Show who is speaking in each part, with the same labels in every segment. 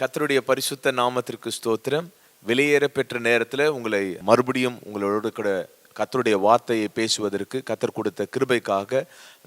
Speaker 1: கத்தருடைய பரிசுத்த நாமத்திற்கு ஸ்தோத்திரம். வெளியேற பெற்ற நேரத்தில் உங்களை மறுபடியும் உங்களோடு கூட கத்தருடைய வார்த்தையை பேசுவதற்கு கத்தர் கொடுத்த கிருபைக்காக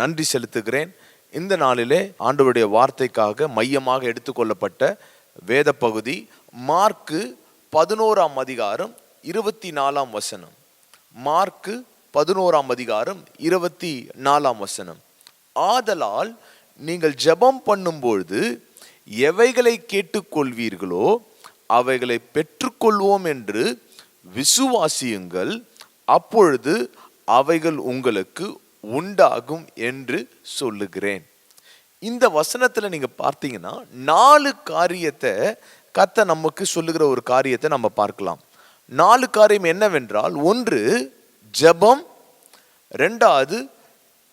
Speaker 1: நன்றி செலுத்துகிறேன். இந்த நாளிலே ஆண்டவருடைய வார்த்தைக்காக மையமாக எடுத்துக்கொள்ளப்பட்ட வேத பகுதி மார்க்கு பதினோராம் அதிகாரம் இருபத்தி நாலாம் வசனம். மார்க்கு பதினோராம் அதிகாரம் இருபத்தி நாலாம் வசனம். ஆதலால் நீங்கள் ஜெபம் பண்ணும்பொழுது எவைகளை கேட்டுக்கொள்வீர்களோ அவைகளை பெற்றுக்கொள்வோம் என்று விசுவாசியுங்கள். அப்பொழுது அவைகள் உங்களுக்கு உண்டாகும் என்று சொல்லுகிறேன். இந்த வசனத்தில் நீங்கள் பார்த்தீங்கன்னா நாலு காரியத்தை கத்த நமக்கு சொல்லுகிற ஒரு காரியத்தை நம்ம பார்க்கலாம். நாலு காரியம் என்னவென்றால் ஒன்று ஜெபம் ரெண்டாவது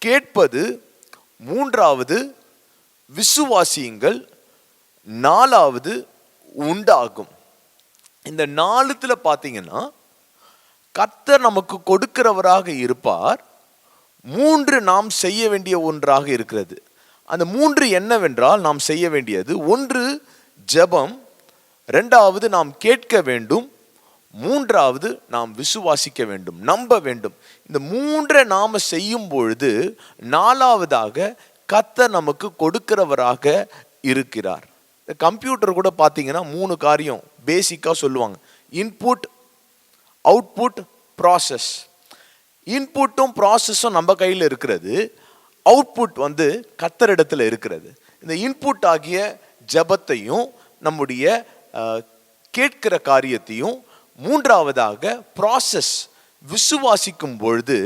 Speaker 1: கேட்பது மூன்றாவது விசுவாசியுங்கள் நாலாவது உண்டாகும். இந்த நாலுத்துல பார்த்தீங்கன்னா கர்த்தர் நமக்கு கொடுக்கிறவராக இருப்பார். மூன்று நாம் செய்ய வேண்டிய ஒன்றாக இருக்கிறது. அந்த மூன்று என்னவென்றால் நாம் செய்ய வேண்டியது ஒன்று ஜெபம் ரெண்டாவது நாம் கேட்க வேண்டும் மூன்றாவது நாம் விசுவாசிக்க வேண்டும் நம்ப வேண்டும். இந்த மூன்றை நாம் செய்யும் பொழுது நாலாவதாக கத்த நமக்கு கொடுக்கிறவராக இருக்கிறார். இந்த கம்ப்யூட்டர் கூட பார்த்தீங்கன்னா மூணு காரியம் பேசிக்காக சொல்லுவாங்க. இன்புட் அவுட்புட் ப்ராசஸ் இன்புட்டும் ப்ராசஸும் நம்ம கையில் இருக்கிறது. அவுட்புட் வந்து கத்தரிடத்தில் இருக்கிறது. இந்த இன்புட் ஆகிய ஜபத்தையும் நம்முடைய கேட்கிற காரியத்தையும் மூன்றாவதாக ப்ராசஸ் விசுவாசிக்கும் பொழுது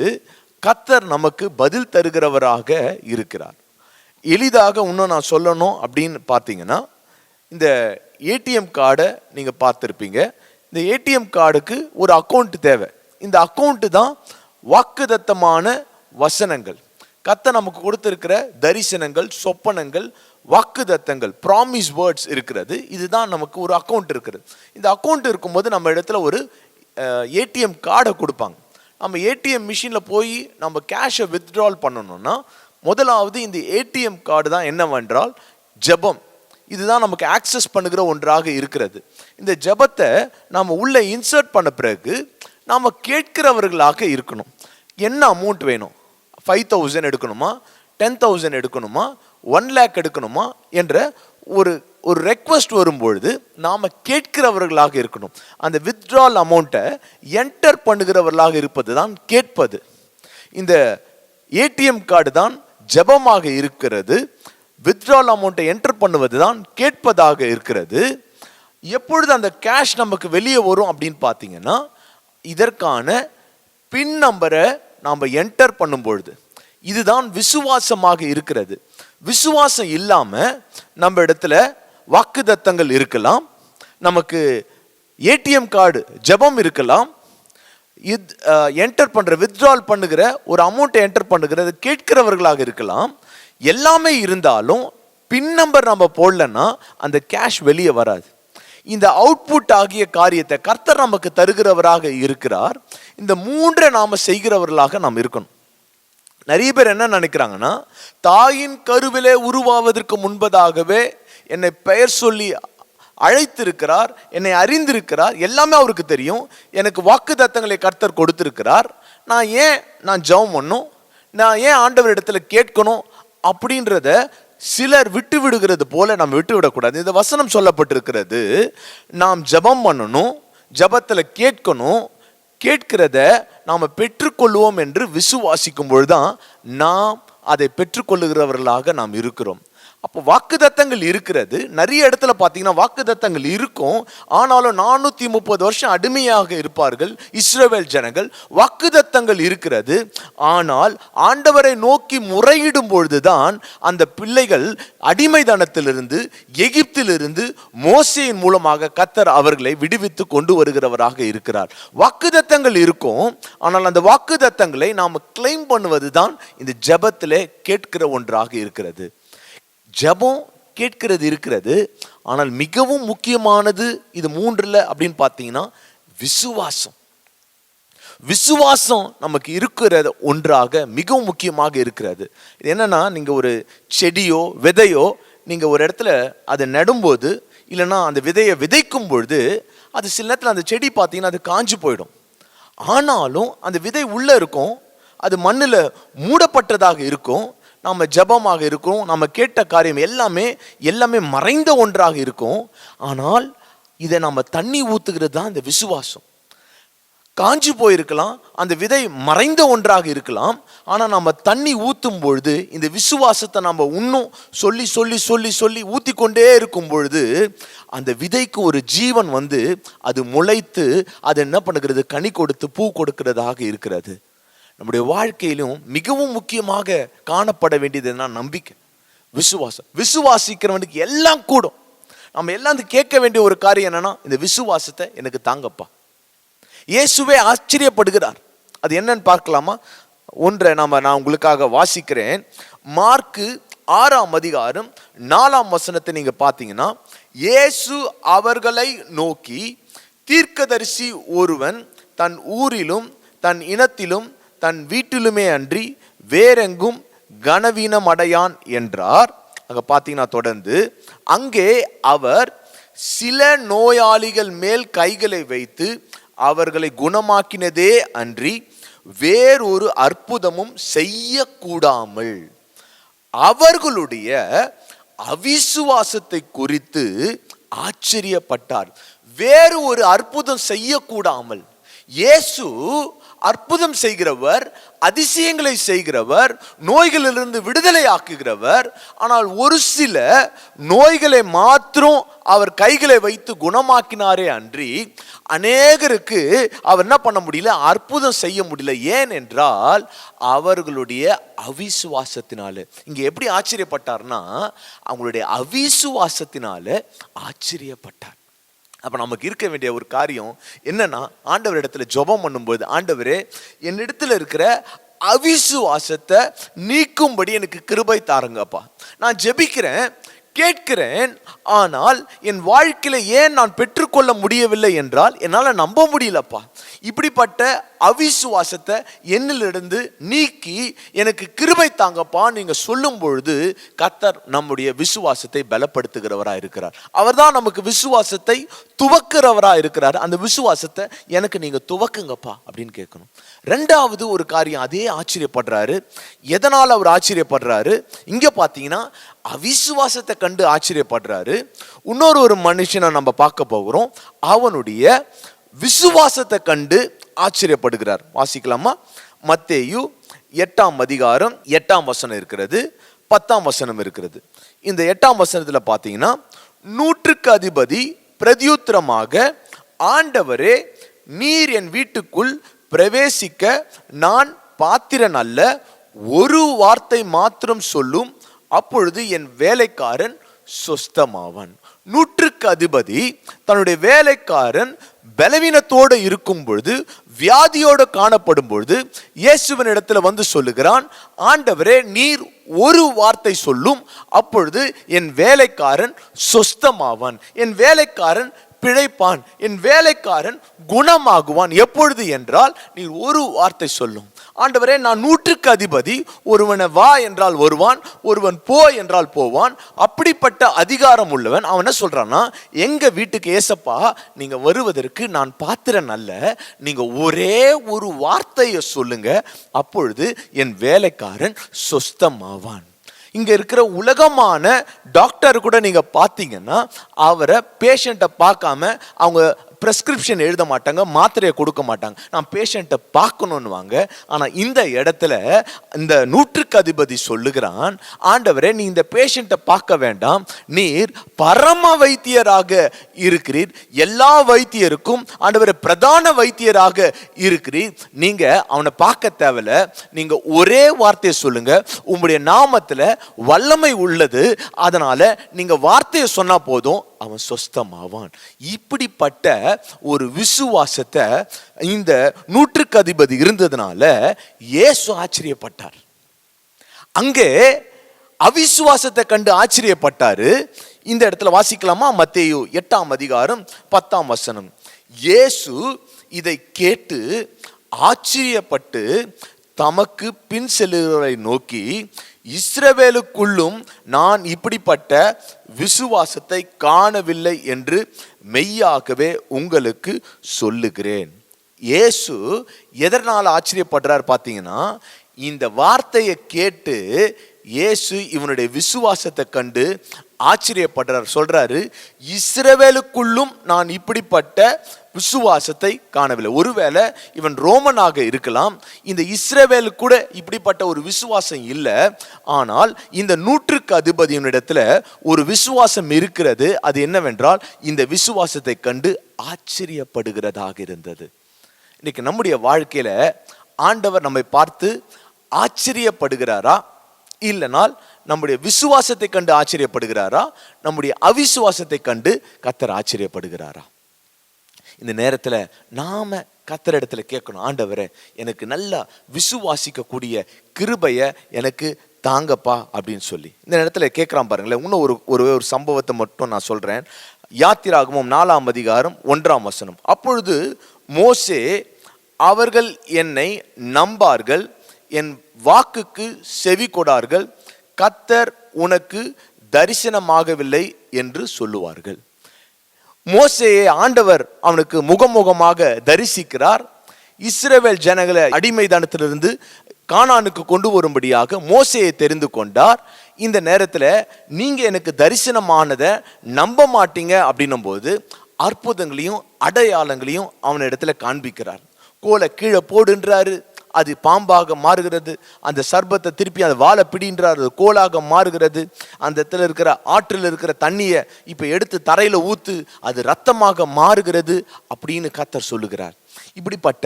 Speaker 1: கத்தர் நமக்கு பதில் தருகிறவராக இருக்கிறார். எளிதாக இன்னும் நான் சொல்லணும் அப்படின்னு பார்த்தீங்கன்னா இந்த ஏடிஎம் கார்டை நீங்கள் பார்த்துருப்பீங்க. இந்த ஏடிஎம் கார்டுக்கு ஒரு அக்கௌண்ட் தேவை. இந்த அக்கௌண்ட்டு தான் வாக்குதத்தமான வசனங்கள். கத்த நமக்கு கொடுத்துருக்கிற தரிசனங்கள் சொப்பனங்கள் வாக்குதத்தங்கள் ப்ராமிஸ் வேர்ட்ஸ் இருக்கிறது. இதுதான் நமக்கு ஒரு அக்கௌண்ட் இருக்கிறது. இந்த அக்கௌண்ட் இருக்கும்போது நம்ம இடத்துல ஒரு ஏடிஎம் கார்டை கொடுப்பாங்க. நம்ம ஏடிஎம் மிஷினில் போய் நம்ம கேஷை வித்ட்ரால் பண்ணணும்னா முதலாவது இந்த ஏடிஎம் கார்டு தான் என்னவென்றால் ஜெபம். இதுதான் நமக்கு ஆக்சஸ் பண்ணுகிற ஒன்றாக இருக்கிறது. இந்த ஜெபத்தை நாம் உள்ளே இன்சர்ட் பண்ண பிறகு நாம் கேட்கிறவர்களாக இருக்கணும். என்ன அமௌண்ட் வேணும்? ஃபைவ் தௌசண்ட் எடுக்கணுமா? டென் தௌசண்ட் எடுக்கணுமா? ஒன் லேக் எடுக்கணுமா? என்ற ஒரு ஒரு ரெக்வஸ்ட் வரும்பொழுது நாம் கேட்கிறவர்களாக இருக்கணும். அந்த வித்ட்ரால் அமௌண்ட்டை என்டர் பண்ணுகிறவர்களாக இருப்பது தான் கேட்பது. இந்த ஏடிஎம் கார்டு தான் ஜெபமாக இருக்கிறது. வித்ட்ரால் அமௌண்ட்டை என்டர் பண்ணுவது தான் கேட்பதாக இருக்கிறது. எப்பொழுது அந்த கேஷ் நமக்கு வெளியே வரும் அப்படின்னு பார்த்தீங்கன்னா இதற்கான பின் நம்பரை நாம் என்டர் பண்ணும் பொழுது இதுதான் விசுவாசமாக இருக்கிறது. விசுவாசம் இல்லாமல் நம்ம இடத்துல வாக்குதத்தங்கள் இருக்கலாம் நமக்கு ஏடிஎம் கார்டு ஜெபம் இருக்கலாம் இது என்டர் பண்ணுற வித்ட்ரால் பண்ணுகிற ஒரு அமௌண்ட்டை என்டர் பண்ணுகிற கேட்கிறவர்களாக இருக்கலாம். எல்லாமே இருந்தாலும் பின் நம்பர் நம்ம போடலன்னா அந்த கேஷ் வெளியே வராது. இந்த அவுட்புட் ஆகிய காரியத்தை கர்த்தர் நமக்கு தருகிறவராக இருக்கிறார். இந்த மூன்றை நாம் செய்கிறவர்களாக நாம் இருக்கணும். நிறைய பேர் என்ன நினைக்கிறாங்கன்னா தாயின் கருவிலே உருவாவதற்கு முன்பதாகவே என்னை பெயர் சொல்லி அழைத்திருக்கிறார் என்னை அறிந்திருக்கிறார் எல்லாமே அவருக்கு தெரியும். எனக்கு வாக்கு தத்தங்களை கர்த்தர் கொடுத்திருக்கிறார். நான் ஏன் நான் ஜெபம் பண்ணும்? நான் ஏன் ஆண்டவர் இடத்துல கேட்கணும்? அப்படின்றத சிலர் விட்டு விடுகிறது போல நாம் விட்டு விடக்கூடாது. இந்த வசனம் சொல்லப்பட்டிருக்கிறது நாம் ஜெபம் பண்ணணும் ஜபத்தில் கேட்கணும் கேட்கிறத நாம் பெற்றுக்கொள்வோம் என்று விசுவாசிக்கும் பொழுதுதான் நாம் அதை பெற்றுக்கொள்ளுகிறவர்களாக நாம் இருக்கிறோம். அப்போ வாக்குதத்தங்கள் இருக்கிறது. நிறைய இடத்துல பார்த்தீங்கன்னா வாக்குதத்தங்கள் இருக்கும். ஆனாலும் நானூற்றி முப்பது வருஷம் அடிமையாக இருப்பார்கள் இஸ்ரேவேல் ஜனங்கள். வாக்குதத்தங்கள் இருக்கிறது. ஆனால் ஆண்டவரை நோக்கி முறையிடும் பொழுதுதான் அந்த பிள்ளைகள் அடிமைதனத்திலிருந்து எகிப்திலிருந்து மோசையின் மூலமாக கத்தர் அவர்களை விடுவித்து கொண்டு வருகிறவராக இருக்கிறார். வாக்குதத்தங்கள் இருக்கும். ஆனால் அந்த வாக்குதத்தங்களை நாம் கிளைம் பண்ணுவது தான் இந்த ஜெபத்திலே கேட்கிற ஒன்றாக இருக்கிறது. ஜெபம் கேட்கிறது இருக்கிறது ஆனால் மிகவும் முக்கியமானது இது மூன்றில் அப்படின்னு பார்த்தீங்கன்னா விசுவாசம். விசுவாசம் நமக்கு இருக்கிற ஒன்றாக மிகவும் முக்கியமாக இருக்கிறது. இது நீங்கள் ஒரு செடியோ விதையோ நீங்கள் ஒரு இடத்துல அதை நடும்போது இல்லைன்னா அந்த விதையை விதைக்கும் பொழுது அது சில நேரத்தில் அந்த செடி பார்த்தீங்கன்னா அது காஞ்சு போயிடும். ஆனாலும் அந்த விதை உள்ளே இருக்கும் அது மண்ணில் மூடப்பட்டதாக இருக்கும் நம்ம ஜெபமாக இருக்கும் நம்ம கேட்ட காரியம் எல்லாமே எல்லாமே மறைந்த ஒன்றாக இருக்கும். ஆனால் இதை நம்ம தண்ணி ஊற்றுகிறது தான் இந்த விசுவாசம். காஞ்சி போயிருக்கலாம் அந்த விதை மறைந்த ஒன்றாக இருக்கலாம் ஆனால் நம்ம தண்ணி ஊற்றும் பொழுது இந்த விசுவாசத்தை நம்ம இன்னும் சொல்லி சொல்லி சொல்லி சொல்லி ஊற்றி கொண்டே இருக்கும் பொழுது அந்த விதைக்கு ஒரு ஜீவன் வந்து அது முளைத்து அது என்ன பண்ணுகிறது? கனி கொடுத்து பூ கொடுக்கிறதாக இருக்கிறது. நம்முடைய வாழ்க்கையிலும் மிகவும் முக்கியமாக காணப்பட வேண்டியது என்ன நம்பிக்கை விசுவாசம். விசுவாசிக்கிறவனுக்கு எல்லாம் கூடும். நம்ம எல்லாம் கேட்க வேண்டிய ஒரு காரியம் என்னன்னா இந்த விசுவாசத்தை எனக்கு தாங்கப்பா. இயேசுவே ஆச்சரியப்படுகிறார். அது என்னன்னு பார்க்கலாமா? ஒன்றை நாம நான் உங்களுக்காக வாசிக்கிறேன். மார்க்கு ஆறாம் அதிகாரம் நாலாம் வசனத்தை நீங்க பார்த்தீங்கன்னா இயேசு அவர்களை நோக்கி தீர்க்கதரிசி ஒருவன் தன் ஊரிலும் தன் இனத்திலும் தன் வீட்டிலுமே அன்றி வேறெங்கும் கனவீனம் அடையான் என்றார். அங்கே பார்த்தீங்கன்னா தொடர்ந்து அங்கே அவர் சில நோயாளிகள் மேல் கைகளை வைத்து அவர்களை குணமாக்கினதே அன்றி வேறொரு அற்புதமும் செய்யக்கூடாமல் அவர்களுடைய அவிசுவாசத்தை குறித்து ஆச்சரியப்பட்டார். வேறு ஒரு அற்புதம் செய்யக்கூடாமல் இயேசு அற்புதம் செய்கிறவர் அதிசயங்களை செய்கிறவர் நோய்களிலிருந்து விடுதலை ஆக்குகிறவர் ஆனால் ஒரு சில நோய்களை மாத்திரம் அவர் கைகளை வைத்து குணமாக்கினாரே அன்றி அநேகருக்கு அவர் என்ன பண்ண முடியல? அற்புதம் செய்ய முடியல. ஏன் என்றால் அவர்களுடைய அவிசுவாசத்தினால. இங்கே எப்படி ஆச்சரியப்பட்டார்னா அவங்களுடைய அவிசுவாசத்தினால ஆச்சரியப்பட்டார். அப்போ நமக்கு இருக்க வேண்டிய ஒரு காரியம் என்னன்னா ஆண்டவர் இடத்துல ஜெபம் பண்ணும்போது ஆண்டவர் என்னிடத்துல இருக்கிற அவிசுவாசத்தை நீக்கும்படி எனக்கு கிருபை தாருங்கப்பா. நான் ஜெபிக்கிறேன் கேட்கிறேன் ஆனால் என் வாழ்க்கையில் ஏன் நான் பெற்றுக்கொள்ள முடியவில்லை என்றால் என்னால் நம்ப முடியலப்பா. இப்படிப்பட்ட அவிசுவாசத்தை என்னிலிருந்து நீக்கி எனக்கு கிருபை தாங்கப்பா நீங்க சொல்லும் பொழுது கத்தர் நம்முடைய விசுவாசத்தை பலப்படுத்துகிறவரா இருக்கிறார். அவர் தான் நமக்கு விசுவாசத்தை துவக்கிறவரா இருக்கிறார். அந்த விசுவாசத்தை எனக்கு நீங்க துவக்குங்கப்பா அப்படின்னு கேட்கணும். ரெண்டாவது ஒரு காரியம் அதே ஆச்சரியப்படுறாரு. எதனால் அவர் ஆச்சரியப்படுறாரு? இங்கே பார்த்தீங்கன்னா அவிசுவாசத்தை கண்டு ஆச்சரியப்படுறாரு. இன்னொரு ஒரு மனுஷனை நம்ம பார்க்க போகிறோம். அவனுடைய விசுவாசத்தை கண்டு ஆச்சரியப்படுகிறார். வாசிக்கலாமா? மத்தேயு எட்டாம் அதிகாரம் எட்டாம் வசனம் இருக்கிறது பத்தாம் வசனம் இருக்கிறது. இந்த எட்டாம் வசனத்தில் பார்த்தீங்கன்னா நூற்றுக்கு அதிபதி பிரதியுத்திரமாக ஆண்டவரே நீர் என் வீட்டுக்குள் பிரவேசிக்க நான் பாத்திரன் அல்ல ஒரு வார்த்தை மாத்திரம் சொல்லும் அப்பொழுது என் வேலைக்காரன் சொஸ்தமாவான். நூற்றுக்கு அதிபதி தன்னுடைய வேலைக்காரன் பலவீனத்தோடு இருக்கும் பொழுது வியாதியோடு காணப்படும் பொழுது இயேசுவின் இடத்துல வந்து சொல்லுகிறான் ஆண்டவரே நீர் ஒரு வார்த்தை சொல்லும் அப்பொழுது என் வேலைக்காரன் சொஸ்தமாவான். என் வேலைக்காரன் பிழைப்பான். என் வேலைக்காரன் குணமாகுவான். எப்பொழுது என்றால் நீர் ஒரு வார்த்தை சொல்லும். ஆண்டவரே நான் நூற்றுக்கு அதிபதி. ஒருவனை வா என்றால் வருவான் ஒருவன் போ என்றால் போவான். அப்படிப்பட்ட அதிகாரம் உள்ளவன் அவன் என்ன சொல்கிறான்னா எங்கள் வீட்டுக்கு ஏசப்பா நீங்கள் வருவதற்கு நான் பாத்திரன் அல்ல நீங்கள் ஒரே ஒரு வார்த்தையை சொல்லுங்க அப்பொழுது என் வேலைக்காரன் சொஸ்தமாவான். இங்கே இருக்கிற உலகமான டாக்டர் கூட நீங்கள் பார்த்தீங்கன்னா அவரை பேஷண்ட்டை பார்க்காம அவங்க ப்ரெஸ்கிரிப்ஷன் எழுத மாட்டாங்க மாத்திரையை கொடுக்க மாட்டாங்க. நான் பேஷண்ட்டை பார்க்கணுன்னுவாங்க. ஆனால் இந்த இடத்துல இந்த நூற்றுக்கு அதிபதி சொல்லுகிறான் ஆண்டவரே நீ இந்த பேஷண்ட்டை பார்க்க வேண்டாம். நீர் பரம வைத்தியராக இருக்கிறீர். எல்லா வைத்தியருக்கும் ஆண்டவர் பிரதான வைத்தியராக இருக்கிறீர். நீங்கள் அவனை பார்க்க தேவையில்ல. நீங்கள் ஒரே வார்த்தையை சொல்லுங்க. உங்களுடைய நாமத்தில் வல்லமை உள்ளது. அதனால் நீங்கள் வார்த்தையை சொன்னால் போதும். அவன் சொஸ்தமாவான். இப்படிப்பட்ட ஒரு விசுவாசத்தை இந்த நூற்றுக்கு அதிபதி இருந்ததுனால இயேசு ஆச்சரியப்பட்டார். அங்கே அவிசுவாசத்தை கண்டு ஆச்சரியப்பட்டாரு. இந்த இடத்துல வாசிக்கலாமா? மத்தேயு எட்டாம் அதிகாரம் பத்தாம் வசனம். இயேசு இதை கேட்டு ஆச்சரியப்பட்டு தமக்கு பின் செல்லுகிறவரை நோக்கி இஸ்ரவேலுக்குள்ளும் நான் இப்படிப்பட்ட விசுவாசத்தை காணவில்லை என்று மெய்யாகவே உங்களுக்கு சொல்லுகிறேன். இயேசு எதனால் ஆச்சரியப்படுறார் பார்த்தீங்கன்னா இந்த வார்த்தையை கேட்டு இயேசு இவனுடைய விசுவாசத்தை கண்டு ஆச்சரியப்படுறார். சொல்றாரு இஸ்ரவேலுக்குள்ளும் நான் இப்படிப்பட்ட விசுவாசத்தை காணவில்லை. ஒருவேளை இவன் ரோமனாக இருக்கலாம் இந்த இஸ்ரவேல் கூட இப்படிப்பட்ட ஒரு விசுவாசம் இல்லை. ஆனால் இந்த நூற்றுக்கு அதிபதியினிடத்தில் ஒரு விசுவாசம் இருக்கிறது. அது என்னவென்றால் இந்த விசுவாசத்தை கண்டு ஆச்சரியப்படுகிறதாக இருந்தது. இன்னைக்கு நம்முடைய வாழ்க்கையில் ஆண்டவர் நம்மை பார்த்து ஆச்சரியப்படுகிறாரா? இல்லைனால் நம்முடைய விசுவாசத்தை கண்டு ஆச்சரியப்படுகிறாரா? நம்முடைய அவிசுவாசத்தை கண்டு கத்தர் ஆச்சரியப்படுகிறாரா? இந்த நேரத்தில் நாம் கத்தர் இடத்துல கேட்கணும் ஆண்டவரே எனக்கு நல்லா விசுவாசிக்கக்கூடிய கிருபையை எனக்கு தாங்கப்பா அப்படின்னு சொல்லி. இந்த நேரத்தில் கேட்குறான் பாருங்களேன் இன்னும் ஒரு ஒரு ஒரு சம்பவத்தை மட்டும் நான் சொல்கிறேன் யாத்திராகமும் நாலாம் அதிகாரம் ஒன்றாம் வசனம். அப்பொழுது மோசே அவர்கள் என்னை நம்பார்கள் என் வாக்குக்கு செவி கொடார்கள் கத்தர் உனக்கு தரிசனமாகவில்லை என்று சொல்லுவார்கள். மோசையை ஆண்டவர் அவனுக்கு முகமுகமாக தரிசிக்கிறார். இஸ்ரேவேல் ஜனங்களை அடிமைதானத்திலிருந்து கானானுக்கு கொண்டு வரும்படியாக மோசையை தெரிந்து கொண்டார். இந்த நேரத்தில் நீங்கள் எனக்கு தரிசனமானதை நம்ப மாட்டீங்க அப்படின்னும் போது அற்புதங்களையும் அடையாளங்களையும் அவனிடத்துல காண்பிக்கிறார். கோலை கீழே போடுன்றாரு. அது பாம்பாக மாறுகிறது. அந்த சர்பத்தை திருப்பி அந்த வாழை பிடின்றார் அது கோலாக மாறுகிறது. அந்த இடத்துல இருக்கிற ஆற்றில் இருக்கிற தண்ணியை இப்போ எடுத்து தரையில் ஊற்று அது ரத்தமாக மாறுகிறது அப்படின்னு கத்தர் சொல்லுகிறார். இப்படிப்பட்ட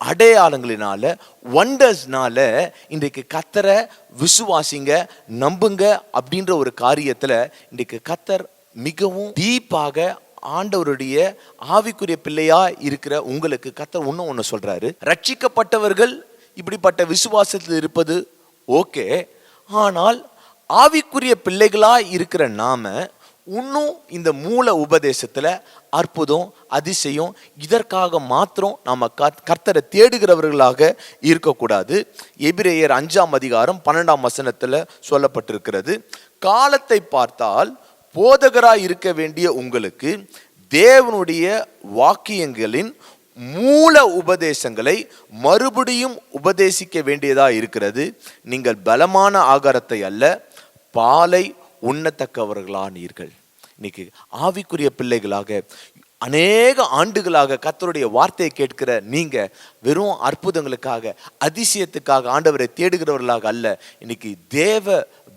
Speaker 1: அடையாளங்களினால ஒண்டர்ஸ்னால இன்றைக்கு கத்தரை விசுவாசிங்க நம்புங்க அப்படின்ற ஒரு காரியத்தில் இன்றைக்கு கத்தர் மிகவும் டீப்பாக ஆண்டவருடைய ஆவிக்குரிய பிள்ளையா இருக்கிற உங்களுக்கு கத்தர் இன்னும் ஒன்று சொல்றாரு. ரட்சிக்கப்பட்டவர்கள் இப்படிப்பட்ட விசுவாசத்தில் இருப்பது ஓகே. ஆனால் ஆவிக்குரிய பிள்ளைகளா இருக்கிற நாம இன்னும் இந்த மூல உபதேசத்துல அற்புதம் அதிசயம் இதற்காக மாத்திரம் நாம கத்- கர்த்தரை தேடுகிறவர்களாக இருக்கக்கூடாது. எபிரேயர் அஞ்சாம் அதிகாரம் பன்னெண்டாம் வசனத்துல சொல்லப்பட்டிருக்கிறது. காலத்தை பார்த்தால் போதகராக இருக்க வேண்டிய உங்களுக்கு தேவனுடைய வாக்கியங்களின் மூல உபதேசங்களை மறுபடியும் உபதேசிக்க வேண்டியதாக இருக்கிறது. நீங்கள் பலமான ஆகாரத்தை அல்ல பாலை உண்ணத்தக்கவர்களானீர்கள். இன்னைக்கு ஆவிக்குரிய பிள்ளைகளாக அநேக ஆண்டுகளாக கத்தருடைய வார்த்தையை கேட்கிற நீங்கள் வெறும் அற்புதங்களுக்காக அதிசயத்துக்காக ஆண்டவரை தேடுகிறவர்களாக அல்ல. இன்னைக்கு தேவ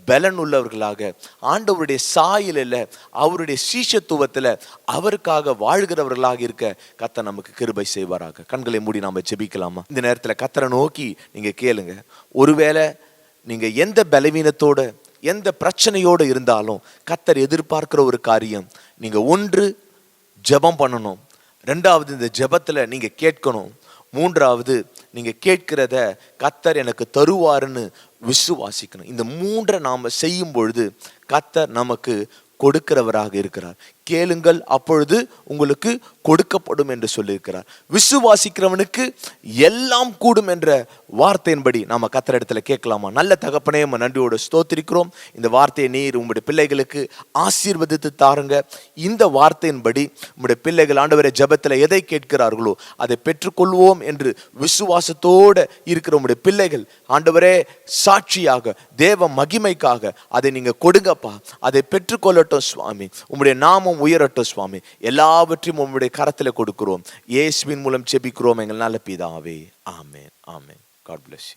Speaker 1: பலன் உள்ளவர்களாக ஆண்டவருடைய சாயலில் அவருடைய சீஷத்துவத்தில் அவருக்காக வாழ்கிறவர்களாக இருக்க கத்தை நமக்கு கிருபை செய்வாராக. கண்களை மூடி நாம் ஜெபிக்கலாமா? இந்த நேரத்தில் கத்தரை நோக்கி நீங்கள் கேளுங்க. ஒருவேளை நீங்கள் எந்த பலவீனத்தோட எந்த பிரச்சனையோடு இருந்தாலும் கத்தர் எதிர்பார்க்கிற ஒரு காரியம் நீங்கள் ஒன்று ஜெபம் பண்ணணும். ரெண்டாவது இந்த ஜபத்தில் நீங்கள் கேட்கணும். மூன்றாவது நீங்கள் கேட்கிறத கத்தர் எனக்கு தருவாருன்னு விசுவாசிக்கணும். இந்த மூன்றை நாம செய்யும் பொழுது கத்தர் நமக்கு கொடுக்கிறவராக இருக்கிறார். கேளுங்கள் அப்பொழுது உங்களுக்கு கொடுக்கப்படும் என்று சொல்லியிருக்கிறார். விசுவாசிக்கிறவனுக்கு எல்லாம் கூடும் என்ற வார்த்தையின்படி நாம் கத்திர இடத்துல கேட்கலாமா? நல்ல தகப்பனே நம்ம நன்றியோடு ஸ்தோத்திரிக்கிறோம். இந்த வார்த்தையை நீர் உங்களுடைய பிள்ளைகளுக்கு ஆசீர்வதித்து தாருங்க. இந்த வார்த்தையின்படி உங்களுடைய பிள்ளைகள் ஆண்டவரை ஜெபத்தில் எதை கேட்கிறார்களோ அதை பெற்றுக்கொள்வோம் என்று விசுவாசத்தோடு இருக்கிற உங்களுடைய பிள்ளைகள் ஆண்டவரே சாட்சியாக தேவ மகிமைக்காக அதை நீங்க கொடுங்கப்பா. அதை பெற்றுக்கொள்ளட்டும் சுவாமி. உங்களுடைய நாமம் உயரட்டும் சுவாமி. எல்லாவற்றையும் உங்களுடைய கரத்தில் கொடுக்கிறோம். இயேசுவின் மூலம் செபிக்கிறோம் எங்கள் நல்ல பிதாவே. ஆமேன். ஆமேன். God plus